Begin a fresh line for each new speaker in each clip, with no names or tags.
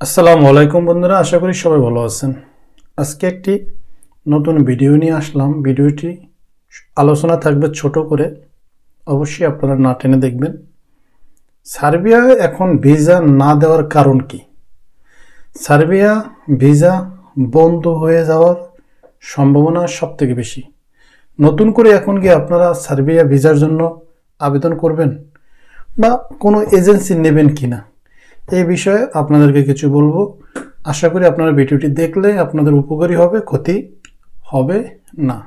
আসসালামু আলাইকুম বন্ধুরা, আশা করি সবাই ভালো আছেন। আজকে একটি নতুন ভিডিও নিয়ে আসলাম। ভিডিওটি আলোচনা থাকবে ছোট করে, অবশ্যই আপনারা না টেনে দেখবেন। সার্বিয়া এখন ভিসা না দেওয়ার কারণ কি? সার্বিয়া ভিসা বন্ধ হয়ে যাওয়ার সম্ভাবনা সব থেকে বেশি। নতুন করে এখন কি আপনারা সার্বিয়া ভিসার জন্য আবেদন করবেন? বা কোনো এজেন্সি নেবেন কিনা? এই বিষয়ে আপনাদেরকে কিছু বলব। আশা করি আপনারা ভিডিওটি দেখলে আপনাদের উপকারী হবে, ক্ষতি হবে না।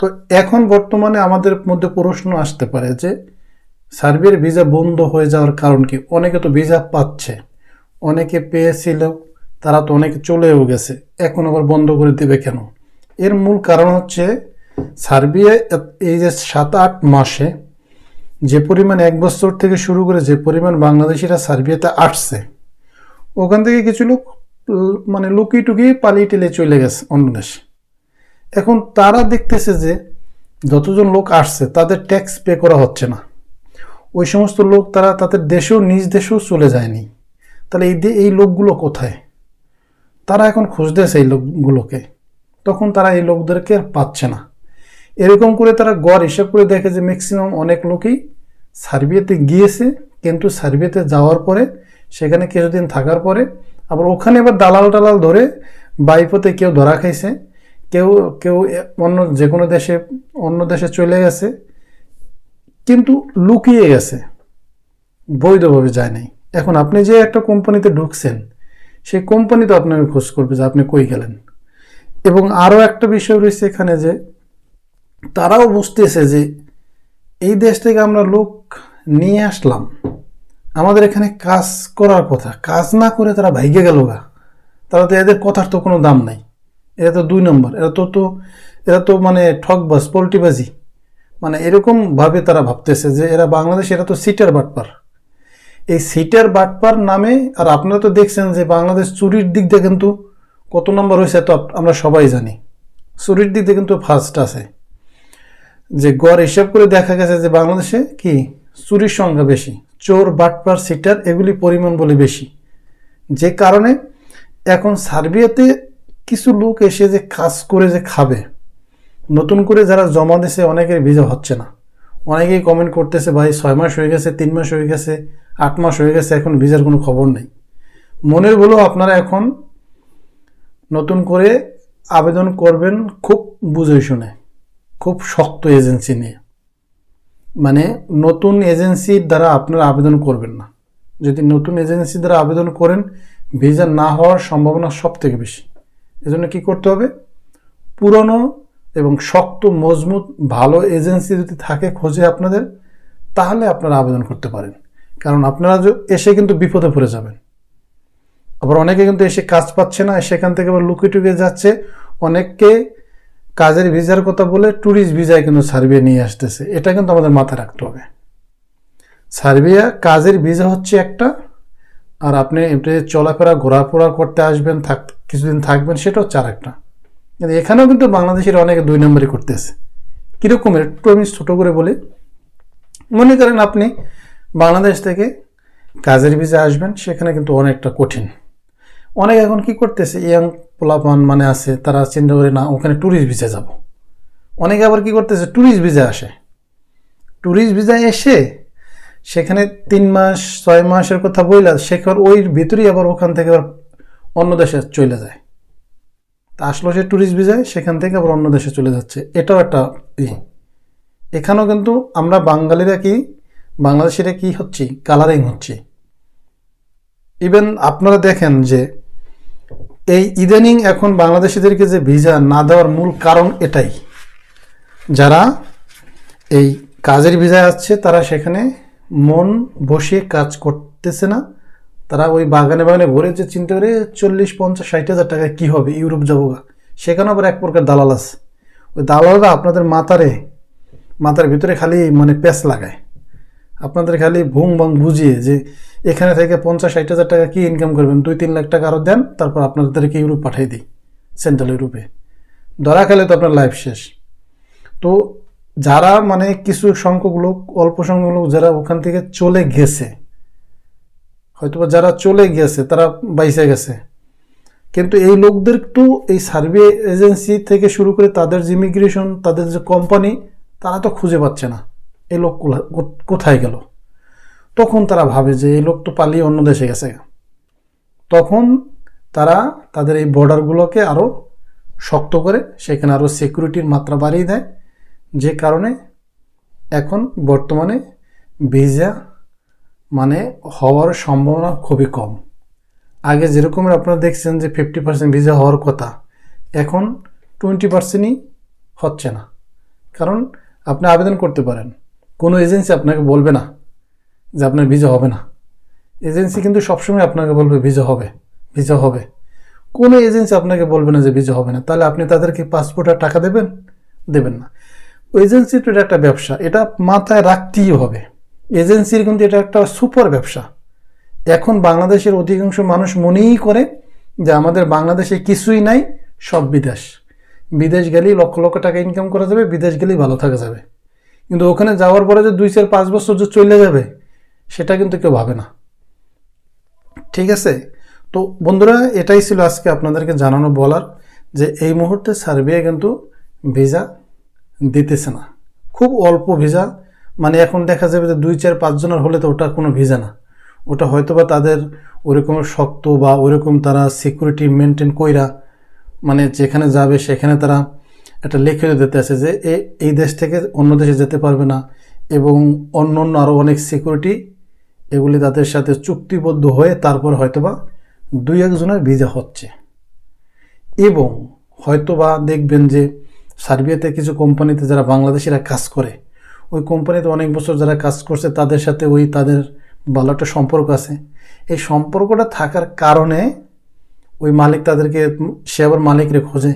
তো এখন বর্তমানে আমাদের মধ্যে প্রশ্ন আসতে পারে যে সার্বিয়ার ভিসা বন্ধ হয়ে যাওয়ার কারণ কি? অনেকে তো ভিসা পাচ্ছে, অনেকে পেয়েছিল, তারা তো অনেকে চলেও গেছে, এখন আবার বন্ধ করে দেবে কেন? এর মূল কারণ হচ্ছে, সার্বিয়া এই যে সাত আট মাসে যে পরিমাণ এক বছর থেকে শুরু করে যে পরিমাণ বাংলাদেশিরা সার্বিয়াতে আসছে, ওখান থেকে কিছু লোক মানে লুকিয়ে টুকিয়ে পালিয়ে টেলে চলে গেছে অন্য দেশে। এখন তারা দেখতেছে যে যতজন লোক আসছে, তাদের ট্যাক্স পে করা হচ্ছে না। ওই সমস্ত লোক তারা তাদের দেশেও, নিজ দেশেও চলে যায়নি। তাহলে এই এই লোকগুলো কোথায়? তারা এখন খুঁজতেছে এই লোকগুলোকে। তখন তারা এই লোকদেরকে পাচ্ছে না। এরকম করে তারা গড় হিসাব করে দেখে যে ম্যাক্সিমাম অনেক লোকই সার্বিয়াতে গিয়েছে, কিন্তু সার্বিয়াতে যাওয়ার পরে, সেখানে কিছুদিন থাকার পরে, আবার ওখানে এবার দালাল টালাল ধরে বাইপথে কেউ ধরা খাইছে। কেউ কেউ অন্য যে কোনো দেশে, অন্য দেশে চলে গেছে, কিন্তু লুকিয়ে গেছে। বৈধভাবে যায় নাই। এখন আপনি যে একটা কোম্পানিতে ঢুকছেন, সেই কোম্পানি তো আপনাকে খোঁজ করবে যে আপনি কই গেলেন। এবং আরও একটা বিষয় রয়েছে এখানে যে, তারাও বুঝতেছে যে এই দেশ থেকে আমরা লোক নিয়ে আসলাম। আমাদের এখানে কাজ করার কথা। কাজ না করে তারা ভাইগে গেল গা। তারা তো এদের কথার তো কোনো দাম নাই। এরা তো দুই নম্বর। এরা তো তো এরা তো মানে ঠকবাজ, পোল্টিবাজি। মানে এরকম ভাবে তারা ভাবতেছে যে এরা বাংলাদেশ, এরা তো সিটার বাটপার। এই সিটার বাটপার নামে আর আপনারা তো দেখছেন যে বাংলাদেশ চুরির দিক দিয়ে কিন্তু কত নম্বর হয়েছে তো আমরা সবাই জানি। চুরির দিক দিয়ে কিন্তু ফার্স্ট আছে। যে গড় হিসাব করে দেখা গেছে যে বাংলাদেশে কি? চুরির সংখ্যা বেশি, চোর, বাটপার, সিটার এগুলি পরিমাণ বলে বেশি। যে কারণে এখন সার্বিয়াতে কিছু লোক এসে যে কাজ করে যে খাবে, নতুন করে যারা জমা দিছে অনেকের ভিসা হচ্ছে না। অনেকেই কমেন্ট করতেছে, ভাই, ছয় মাস হয়ে গেছে, তিন মাস হয়ে গেছে, আট মাস হয়ে গেছে, এখন ভিজার কোনো খবর নেই। মনের বলো আপনারা এখন নতুন করে আবেদন করবেন খুব বুঝে শুনে। খুব শক্ত এজেন্সি নিয়ে। মানে নতুন এজেন্সির দ্বারা আপনারা আবেদন করবেন না। যদি নতুন এজেন্সি দ্বারা আবেদন করেন, ভিসা না হওয়ার সম্ভাবনা সব থেকে বেশি। এজন্য কি করতে হবে? পুরনো এবং শক্ত, মজবুত, ভালো এজেন্সি যদি থাকে খোঁজে আপনাদের, তাহলে আপনারা আবেদন করতে পারেন। কারণ আপনারা এসে কিন্তু বিপদে পড়ে যাবেন। আবার অনেকে কিন্তু এসে কাজ পাচ্ছে না, সেখান থেকে আবার লুকিয়ে টুকিয়ে যাচ্ছে। অনেককে কাজের ভিসার কথা বলে ট্যুরিস্ট ভিসায় কিন্তু সার্বিয়া নিয়ে আসতেছে। এটা কিন্তু আমাদের মাথায় রাখতে হবে। সার্বিয়া কাজের ভিসা হচ্ছে একটা, আর আপনি এমনি চলাফেরা, ঘোরাফেরা করতে আসবেন, থাক, কিছুদিন থাকবেন, সেটা হচ্ছে আর একটা কিন্তু এখানেও কিন্তু বাংলাদেশের অনেকে দুই নম্বরই করতেছে। কীরকমের একটু আমি ছোটো করে বলি। মনে করেন আপনি বাংলাদেশ থেকে কাজের ভিসা আসবেন, সেখানে কিন্তু অনেকটা কঠিন। অনেক এখন কি করতেছে? ইয়াং পোলাপান মানে আছে, তারা চিন্তা করে, না, ওখানে ট্যুরিস্ট ভিসা যাব। অনেকে আবার কি করতেছে? ট্যুরিস্ট ভিসা আসে। ট্যুরিস্ট ভিসা এসে সেখানে তিন মাস, ছয় মাসের কথা বইলা সেখানে ওই ভিতরেই আবার ওখান থেকে আবার অন্য দেশে চলে যায়। তা আসলো সে ট্যুরিস্ট ভিসায় সেখান থেকে আবার অন্য দেশে চলে যাচ্ছে। এটাও একটা ই। এখানেও কিন্তু আমরা বাঙালিরা কি, বাংলাদেশিরা কি হচ্ছি? কালারিং হচ্ছি। ইভেন আপনারা দেখেন যে এই ইদানিং এখন বাংলাদেশিদেরকে যে ভিসা না দেওয়ার মূল কারণ এটাই। যারা এই কাজের ভিসায় আসছে, তারা সেখানে মন বসিয়ে কাজ করতেছে না। তারা ওই বাগানে বাগানে ভরে যে চিন্তা করে, চল্লিশ, পঞ্চাশ, ষাট হাজার টাকায় কী হবে ইউরোপ যাব গা। সেখানে আবার এক প্রকার দালাল আছে। ওই দালালরা আপনাদের মাথারে, মাথার ভিতরে খালি মানে প্যাচ লাগায়। আপনাদের খালি ভুং ভাং বুঝিয়ে যে এখানে থেকে পঞ্চাশ, ষাট হাজার টাকা কী ইনকাম করবেন? দুই, তিন লাখ টাকা আরও দেন, তারপর আপনাদেরকে ইউরোপ পাঠিয়ে দিই সেন্ট্রাল ইউরোপে ধরা খেলে তো আপনার লাইফ শেষ। তো যারা মানে কিছু সংখ্যক লোক, অল্প সংখ্যক লোক যারা ওখান থেকে চলে গেছে, হয়তোবা যারা চলে গেছে, তারা বাইসে গেছে। কিন্তু এই লোকদের তো এই সার্ভে এজেন্সি থেকে শুরু করে তাদের যে ইমিগ্রেশন তাদের যে কোম্পানি তারা তো খুঁজে পাচ্ছে না। এই লোক কোথায় গেল? তখন তারা ভাবে যে এই লোক তো পালিয়ে অন্য দেশে গেছে। তখন তারা তাদের এই বর্ডারগুলোকে আরও শক্ত করে, সেখানে আরও সিকিউরিটির মাত্রা বাড়িয়ে দেয়, যে কারণে এখন বর্তমানে ভিসা মানে হওয়ার সম্ভাবনা খুবই কম। আগে যেরকমের আপনারা দেখছেন যে ফিফটি পার্সেন্ট ভিসা হওয়ার কথা, এখন টোয়েন্টি পার্সেন্টই হচ্ছে না। কারণ আপনি আবেদন করতে পারেন। কোনো এজেন্সি আপনাকে বলবে না যে আপনার ভিসা হবে না। এজেন্সি কিন্তু সবসময় আপনাকে বলবে ভিসা হবে ভিসা হবে। কোনো এজেন্সি আপনাকে বলবে না যে ভিসা হবে না। তাহলে আপনি তাদেরকে পাসপোর্ট আর টাকা দেবেন? দেবেন না। এজেন্সি তো এটা একটা ব্যবসা, এটা মাথায় রাখতেই হবে। এজেন্সির কিন্তু এটা একটা সুপার ব্যবসা। এখন বাংলাদেশের অধিকাংশ মানুষ মনেই করে যে আমাদের বাংলাদেশে কিছুই নাই, সব বিদেশ। বিদেশ গেলেই লক্ষ লক্ষ টাকা ইনকাম করা যাবে, বিদেশ গেলেই ভালো থাকা যাবে। কিন্তু ওখানে যাওয়ার পরে যে দুই চার পাঁচ বছর যে চলে যাবে, সেটা কিন্তু কেউ ভাবে না। ঠিক আছে? তো বন্ধুরা, এটাই ছিল আজকে আপনাদেরকে জানানো বলার যে এই মুহূর্তে সার্বিয়া কিন্তু ভিসা দিতেছে না। খুব অল্প ভিসা মানে এখন দেখা যাবে যে দুই চার পাঁচজনের হলে তো ওটা কোনো ভিসা না। ওটা হয়তো বা তাদের ওরকম শক্ত বা ওরকম তারা সিকিউরিটি মেনটেন কইরা মানে যেখানে যাবে সেখানে তারা একটা লিখিত দিতে আছে যে এই দেশ থেকে অন্য দেশে যেতে পারবে না এবং অন্য অন্য আরও অনেক সিকিউরিটি এগুলি তাদের সাথে চুক্তিবদ্ধ হয়ে তারপর হয়তোবা দুই একজনের ভিসা হচ্ছে। এবং হয়তোবা দেখবেন যে সার্বিয়াতে কিছু কোম্পানিতে যারা বাংলাদেশিরা কাজ করে, ওই কোম্পানিতে অনেক বছর যারা কাজ করছে তাদের সাথে ওই তাদের ভালো একটা সম্পর্ক আছে। এই সম্পর্কটা থাকার কারণে ওই মালিক তাদেরকে সে আবার মালিকরে খোঁজে।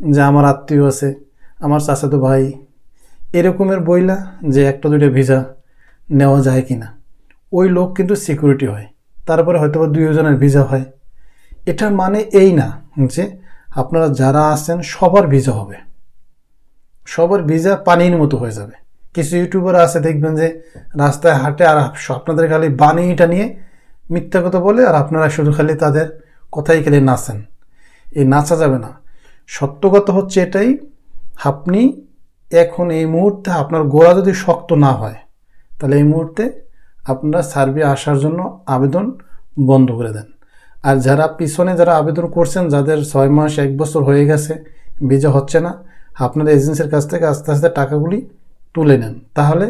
যে আমার আত্মীয় আছে, আমার চাচাতো ভাই, এরকমের বইলা যে একটা দুইটা ভিসা নেওয়া যায় কি না ওই লোক কিন্তু সিকিউরিটি হয়। তারপরে হয়তো বা দুইজনের ভিসা হয়। এটার মানে এই না যে আপনারা যারা আছেন সবার ভিসা হবে। সবার ভিসা পানির মতো হয়ে যাবে। কিছু ইউটিউবার আছে দেখবেন যে রাস্তায় হাঁটে আর আপনাদের খালি বানিটা নিয়ে মিথ্যা কথা বলে আর আপনারা শুধু খালি তাদের কথাই খালি নাচেন। এই নাচা যাবে না। সত্য কথা হচ্ছে এটাই, আপনি এখন এই মুহূর্তে আপনার গোড়া যদি শক্ত না হয়, তাহলে এই মুহূর্তে আপনারা সার্ভে আসার জন্য আবেদন বন্ধ করে দেন। আর যারা পিছনে যারা আবেদন করছেন, যাদের ছয় মাস, এক বছর হয়ে গেছে ভিজা হচ্ছে না, আপনাদের এজেন্সির কাছ থেকে আস্তে আস্তে টাকাগুলি তুলে নেন। তাহলে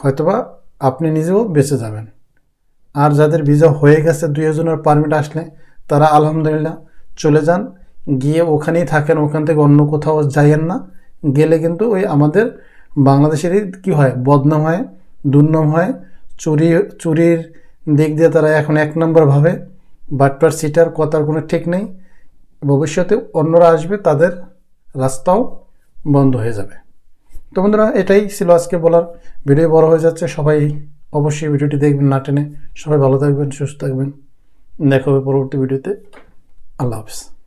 হয়তোবা আপনি নিজেও বেঁচে যাবেন। আর যাদের ভিসা হয়ে গেছে, দুই একজনের পারমিট আসলে তারা আলহামদুলিল্লাহ চলে যান। গিয়ে ওখানেই থাকেন, ওখান থেকে অন্য কোথাও যাইয়েন না। গেলে কিন্তু ওই আমাদের বাংলাদেশেরই কি হয়, বদনাম হয়, দুর্নাম হয়। চুরি, চুরির দিক দিয়ে তারা এখন এক নম্বর ভাবে। বাটপার সিটার কথার কোনো ঠিক নেই। ভবিষ্যতে অন্যরা আসবে, তাদের রাস্তাও বন্ধ হয়ে যাবে। তো বন্ধুরা, এটাই ছিল আজকে বলার। ভিডিও বড় হয়ে যাচ্ছে, সবাই অবশ্যই ভিডিওটি দেখবেন না টেনে। সবাই ভালো থাকবেন, সুস্থ থাকবেন। দেখা হবে পরবর্তী ভিডিওতে। আল্লাহ হাফিজ।